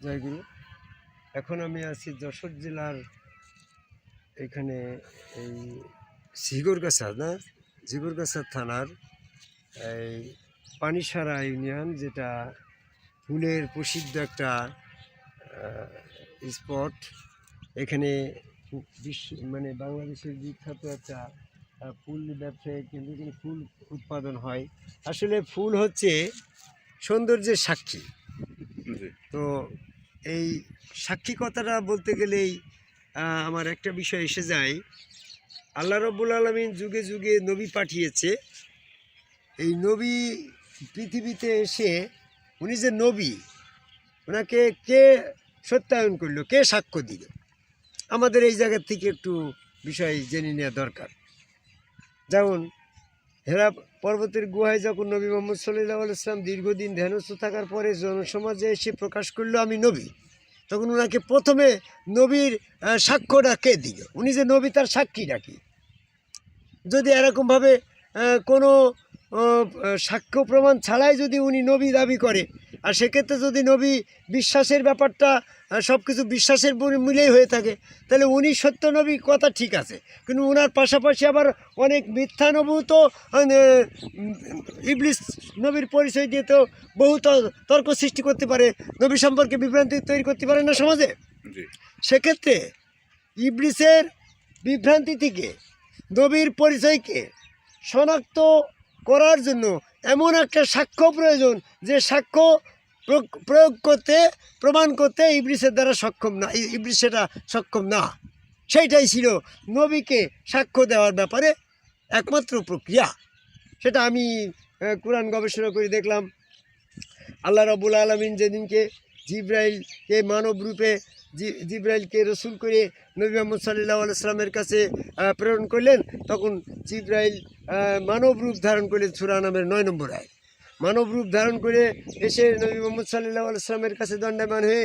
জয়গুরু। এখন আমি আছি যশোর জেলার এখানে এই ঝিগরগাছা না? ঝিগরগাছা থানার এই পানিসারা ইউনিয়ন যেটা ফুলের প্রসিদ্ধ একটা স্পট। এখানে বিশ্ব মানে বাংলাদেশের বিখ্যাত একটা ফুল ব্যবসায়ী কিন্তু এখানে ফুল উৎপাদন হয়। আসলে ফুল হচ্ছে সৌন্দর্যের সাক্ষী। তো এই সাক্ষী কথাটা বলতে গেলেই আমার একটা বিষয় এসে যায়। আল্লাহ রব্বুল আলমিন যুগে যুগে নবী পাঠিয়েছে। এই নবী পৃথিবীতে এসে উনি যে নবী ওনাকে কে সত্যায়ন করল, কে সাক্ষ্য দিল? আমাদের এই জায়গার থেকে একটু বিষয় জেনে নেওয়া দরকার। যেমন হেরা পর্বতের গুহায় যখন নবী মোহাম্মদ সাল্লাহ ইসলাম দীর্ঘদিন ধ্যানস্থ থাকার পরে জনসমাজে এসে প্রকাশ করল, আমি নবী। তখন ওনাকে প্রথমে নবীর সাক্ষ্য সাক্ষ্যটা কে দিল? উনি যে নবী তার সাক্ষী ডাকি যদি এরকমভাবে কোনো সাক্ষ্য প্রমাণ ছাড়াই যদি উনি নবী দাবি করে আর সেক্ষেত্রে যদি নবী বিশ্বাসের ব্যাপারটা সব কিছু বিশ্বাসের মিলেই হয়ে থাকে তাহলে উনি সত্য নবী কথা ঠিক আছে। কিন্তু ওনার পাশাপাশি আবার অনেক মিথ্যানবূত ইবলিস নবীর পরিচয় দিয়ে তো বহু ত- তর্ক সৃষ্টি করতে পারে নবী সম্পর্কে বিভ্রান্তি তৈরি করতে পারে না সমাজে? সেক্ষেত্রে ইবলিসের বিভ্রান্তি থেকে নবীর পরিচয়কে শনাক্ত করার জন্য এমন একটা সাক্ষ্য প্রয়োজন যে সাক্ষ্য প্রয়োগ- করতে, প্রমাণ করতে ইবলিসের দ্বারা সক্ষম না ইবলিস সক্ষম না। সেইটাই ছিল নবীকে সাক্ষ্য দেওয়ার ব্যাপারে একমাত্র প্রক্রিয়া। সেটা আমি কোরআন গবেষণা করে দেখলাম। আল্লাহ রবুল আলমিন যেদিনকে জিব্রাইলকে মানব রূপে জিব্রাইলকে রসুল করে নবী মোহাম্মদ সাল্লাহ আলাইসলামের কাছে প্রেরণ করলেন, তখন জিব্রাইল মানব রূপ ধারণ করলেন সুরা নামের নয় নম্বর আয় মানব রূপ ধারণ করে এসে নবী মোহাম্মদ সাল্লাহ আলসালামের কাছে দণ্ডায়মান হয়ে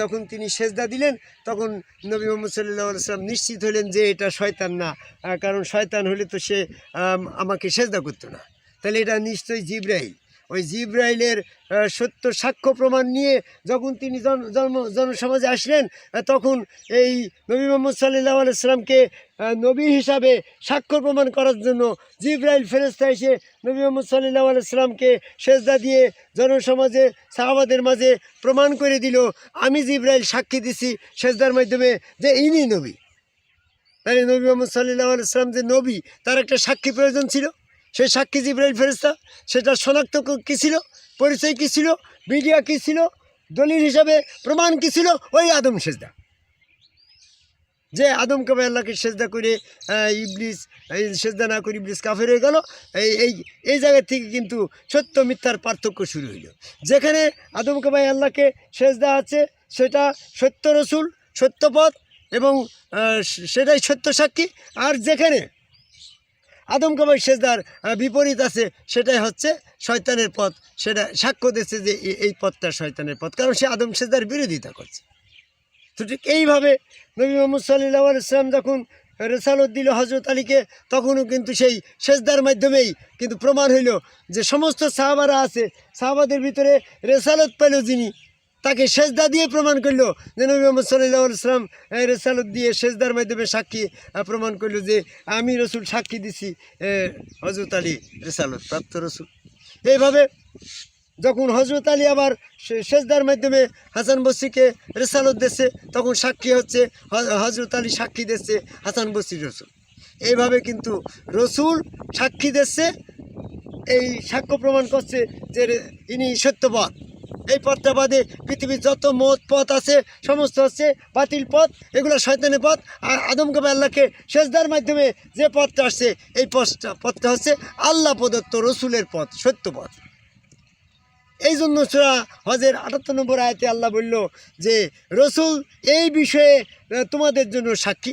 যখন তিনি সেজদা দিলেন, তখন নবী মোহাম্মদ সাল্লাহ আলসালাম নিশ্চিত হলেন যে এটা শয়তান না কারণ শয়তান হলে তো সে আমাকে সেজদা করতো না। তাহলে এটা নিশ্চয়ই জিব্রাইল। ওই জিব্রাইলের সত্য সাক্ষ্য প্রমাণ নিয়ে যখন তিনি জন- জন্ম, জনসমাজে আসলেন তখন এই নবী মোহাম্মদ সাল্লাহ আলাইসলামকে নবী হিসাবে সাক্ষ্য প্রমাণ করার জন্য জিব্রাইল ফেরেস্তা এসে নবী মোহাম্মদ সাল্লাহ আলাইসলামকে সেজদা দিয়ে জনসমাজে, সাহাবাদের মাঝে প্রমাণ করে দিল, আমি জিব্রাইল সাক্ষী দিছি সেজদার মাধ্যমে যে ইনি নবী। তাহলে নবী মোহাম্মদ সাল্লাহ আলাইসলাম যে নবী, তার একটা সাক্ষী প্রয়োজন ছিল। সেই সাক্ষী জিব্রাইল ফেরেস্তা সেটা শনাক্ত কী ছিল? পরিচয় কী ছিল? মিডিয়া কী ছিল? দলিল হিসাবে প্রমাণ কী ছিল? ওই আদম সেজদা। যে আদম কবে আল্লাহকে সেজদা করে ইবলিস, এই সেজদা না করে ইবলিস কাফের হয়ে গেল, এই এই এই জায়গা থেকে কিন্তু সত্য মিথ্যার পার্থক্য শুরু হইল। যেখানে আদম কবাই আল্লাহকে সেজদা আছে, সেটা সত্য রসুল সত্যপথ এবং সেটাই সত্য সাক্ষী। আর যেখানে আদম কবাই সেজদার বিপরীত আছে, সেটাই হচ্ছে শয়তানের পথ। সেটা সাক্ষ্য দিচ্ছে যে এই পথটা শয়তানের পথ, কারণ সে আদম সেজদার বিরোধিতা করছে। তো ঠিক এইভাবে নবী মোহাম্মদ সাল্লাহ ইসলাম যখন রেসালত দিল হজরত আলীকে, তখনও কিন্তু সেই সেজদার মাধ্যমেই কিন্তু প্রমাণ হইল যে সমস্ত সাহাবারা আছে, সাহাবাদের ভিতরে রেসালত পেল যিনি। তাকে সেজদা দিয়ে প্রমাণ করল যে নবী মোহাম্মদ সাল্লাহ ইসলাম রেসালত দিয়ে সেজদার মাধ্যমে সাক্ষী প্রমাণ করল যে আমি রসুল সাক্ষী দিছি হজরত আলী রেসালত, প্রাপ্ত রসুল। এইভাবে যখন হজরত আলী আবার সেজদার মাধ্যমে হাসান বসিকে রেসালত দিচ্ছে তখন সাক্ষী হচ্ছে হজরত আলী সাক্ষী দিচ্ছে হাসান বসি রসুল। এইভাবে কিন্তু রসুল সাক্ষী দিচ্ছে এই সাক্ষ্য প্রমাণ করছে যে ইনি সত্যপথ এই পথটা বাদে পৃথিবীর যত মত পথ আছে, সমস্ত হচ্ছে বাতিল পথ, এগুলো শয়তানের পথ। আর আদম কবে আল্লাহকে সেজদার মাধ্যমে যে পথটা আসছে, এই পথটা পথটা হচ্ছে আল্লাহ প্রদত্ত রসুলের পথ, সত্য পথ। এই জন্য সুরা হজের আটাত্তর নম্বর আয়তে আল্লাহ বলল যে, রসুল এই বিষয়ে তোমাদের জন্য সাক্ষী।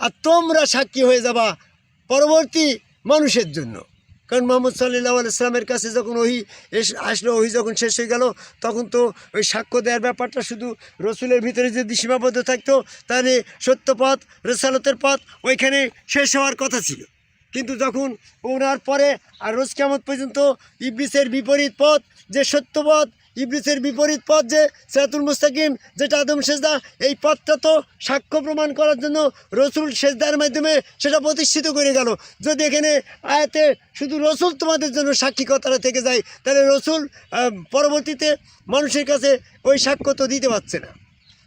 আর তোমরা সাক্ষী হয়ে যাবা পরবর্তী মানুষের জন্য। কারণ মোহাম্মদ সাল্লাহ ইসলামের কাছে যখন ওহি আসলো, ওহি যখন শেষ হয়ে গেল, তখন তো ওই সাক্ষ্য দেওয়ার ব্যাপারটা শুধু রসুলের ভিতরে যদি সীমাবদ্ধ থাকতো, তাহলে সত্যপথ পথ, রেসালতের পথ ওইখানে শেষ হওয়ার কথা ছিল। কিন্তু যখন ওনার পরে আর রোজ কেমন পর্যন্ত ইবলিসের বিপরীত পথ, যে সত্য পথ ইবলিসের বিপরীত পথ যে সেরাতুল মুস্তাকিম, যেটা আদম সেজদা, এই পথটা তো সাক্ষ্য প্রমাণ করার জন্য রসুল সেজদার মাধ্যমে সেটা প্রতিষ্ঠিত করে গেল। যদি এখানে আয়াতে শুধু রসুল তোমাদের জন্য সাক্ষী কথাটা থেকে যায়, তাহলে রসুল পরবর্তীতে মানুষের কাছে ওই সাক্ষ্য তো দিতে পারছে না।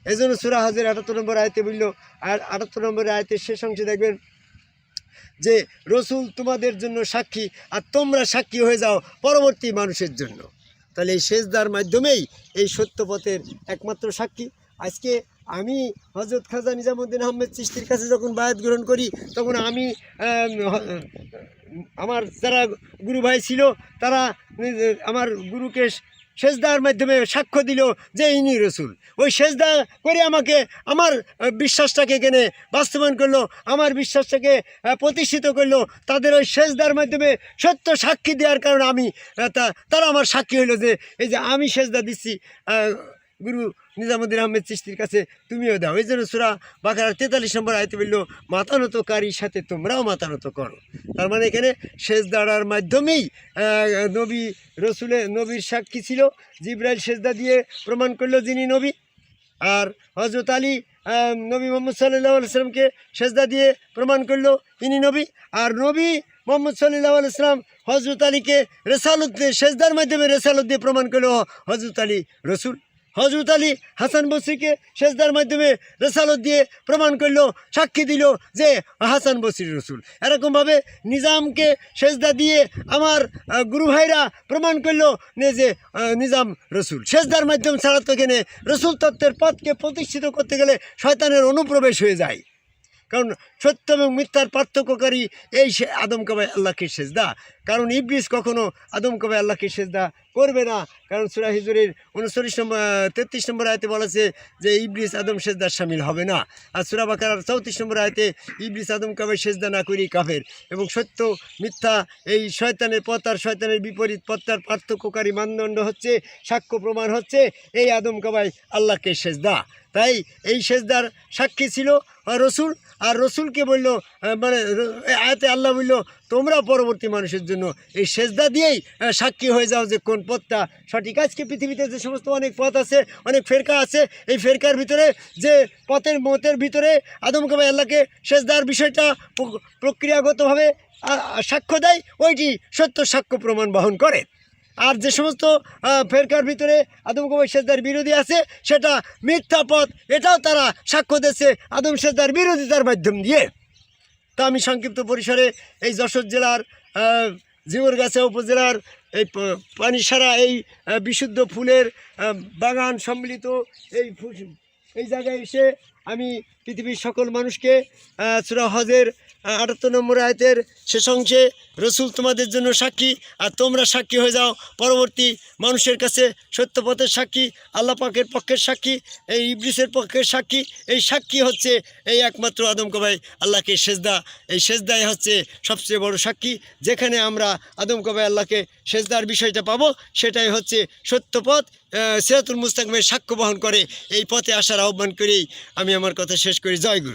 এই জন্য সুরা হাজের আটাত্তর নম্বর আয়তে বলল, আর আটাত্তর নম্বর আয়তের শেষ অংশে দেখবেন যে রসুল তোমাদের জন্য সাক্ষী, আর তোমরা সাক্ষী হয়ে যাও পরবর্তী মানুষের জন্য। তাহলে এই সেজদার মাধ্যমেই এই সত্যপথের একমাত্র সাক্ষী। আজকে আমি হজরত খাজা নিজামুদ্দিন আহমেদ চিস্তির কাছে যখন বায়াত গ্রহণ করি, তখন আমি আমার যারা গুরু ভাই ছিল, তারা আমার গুরুকে সেজদার মাধ্যমে সাক্ষ্য দিল যে ইনি রসুল। ওই সেজদা করে আমাকে, আমার বিশ্বাসটাকে এখানে বাস্তবায়ন করল, আমার বিশ্বাসটাকে প্রতিষ্ঠিত করল। তাদের ওই সেজদার মাধ্যমে সত্য সাক্ষী দেওয়ার কারণে আমি তারা আমার সাক্ষী হইল যে, এই যে আমি সেজদা দিচ্ছি গুরু নিজামুদ্দিন আহমেদ চিস্তির কাছে তুমিও দাও। এই জন্য সুরা বাকার তেতাল্লিশ নম্বর আয়তে বলল মাতানতকারীর সাথে তোমরাও মাতানত করো। তার মানে এখানে সেজদাড়ার মাধ্যমেই নবী রসুলের নবীর সাক্ষী ছিল। জিব্রাইল সেজদা দিয়ে প্রমাণ করল যিনি নবী। আর হজরত আলী নবী মোহাম্মদ সাল্লাহ সাল্লামকে সেজদা দিয়ে প্রমাণ করল ইনি নবী। আর নবী মোহাম্মদ সাল্লাহ সাল্লাম হজরত আলীকে রেসালত সেজদার মাধ্যমে রেসালত দিয়ে প্রমাণ করল হজরত আলী রসুল। হজরত আলী হাসান বসরিকে সেজদার মাধ্যমে রেসালত দিয়ে প্রমাণ করল, সাক্ষী দিল যে হাসান বসরি রসুল। এরকমভাবে নিজামকে সেজদা দিয়ে আমার গুরু ভাইরা প্রমাণ করল যে নিজাম রসুল। সেজদার মাধ্যম ছাড়া তো রসুল তত্ত্বের পথকে প্রতিষ্ঠিত করতে গেলে শয়তানের অনুপ্রবেশ হয়ে যায়। কারণ সত্য এবং মিথ্যার পার্থক্যকারী এই সে আদম কবাই আল্লাহকে সেজদা। কারণ ইবলিস কখনো আদম কবাই আল্লাহকে সেজদা করবে না। কারণ সুরা হিজুরের উনচল্লিশ নম্বর, তেত্রিশ নম্বর আয়তে বলেছে যে ইবলিস আদম সেজদার সামিল হবে না। আর সুরা বাকার চৌত্রিশ নম্বর আয়তে ইবলিস আদম কবাই সেজদা না করি কাফের। এবং সত্য, মিথ্যা এই শয়তানের পথ আর শয়তানের বিপরীত পথটার পার্থক্যকারী মানদণ্ড হচ্ছে, সাক্ষ্য প্রমাণ হচ্ছে এই আদম কবাই আল্লাহকে সেজদা। তাই এই সেজদার সাক্ষী ছিল রসুল। আর রসুলকে বলল মানে আয়াতে আল্লাহ বলল, তোমরা পরবর্তী মানুষের জন্য এই সেজদা দিয়েই সাক্ষী হয়ে যাও যে কোন পথটা সঠিক। আজকে পৃথিবীতে যে সমস্ত অনেক পথ আছে, অনেক ফেরকা আছে, এই ফেরকার ভিতরে যে পথের মতের ভিতরে আদম কবাই আল্লাহকে সেজদার বিষয়টা প্রক্রিয়াগতভাবে সাক্ষ্য দেয়, ওইটি সত্য সাক্ষ্য প্রমাণ বহন করে। আর যে সমস্ত ফেরকার ভিতরে আদম কবাই সেজদার বিরোধী আছে সেটা মিথ্যা পথ এটাও তারা সাক্ষ্য দিচ্ছে আদম সেজদার বিরোধিতার মাধ্যম দিয়ে। তা আমি সংক্ষিপ্ত পরিসরে এই যশোর জেলার আহ, জিমরগাছা উপজেলার এই পানিসারা এই বিশুদ্ধ ফুলের বাগান সম্মিলিত এই এই জায়গায় এসে আমি পৃথিবীর সকল মানুষকে সূরা হজের আটাত্তর নম্বর আয়তের শেষ অংশে রসুল তোমাদের জন্য সাক্ষী, আর তোমরা সাক্ষী হয়ে যাও। পরবর্তী মানুষের কাছে সত্যপথের সাক্ষী, আল্লাহ পাকের পক্ষের সাক্ষী, এই ইবলিসের পক্ষের সাক্ষী, এই সাক্ষী হচ্ছে এই একমাত্র আদম কবাই আল্লাহকে সেজদা। এই সেজদাই হচ্ছে সবচেয়ে বড় সাক্ষী, যেখানে আমরা আদম কবাই আল্লাহকে সেজদার বিষয়টা পাবো, সেটাই হচ্ছে সত্যপথ সিরাতুল মুস্তাকমের সাক্ষ্য বহন করে। এই পথে আসার আহ্বান করেই আমি আমার কথা শেষ করি। জয় গুরু।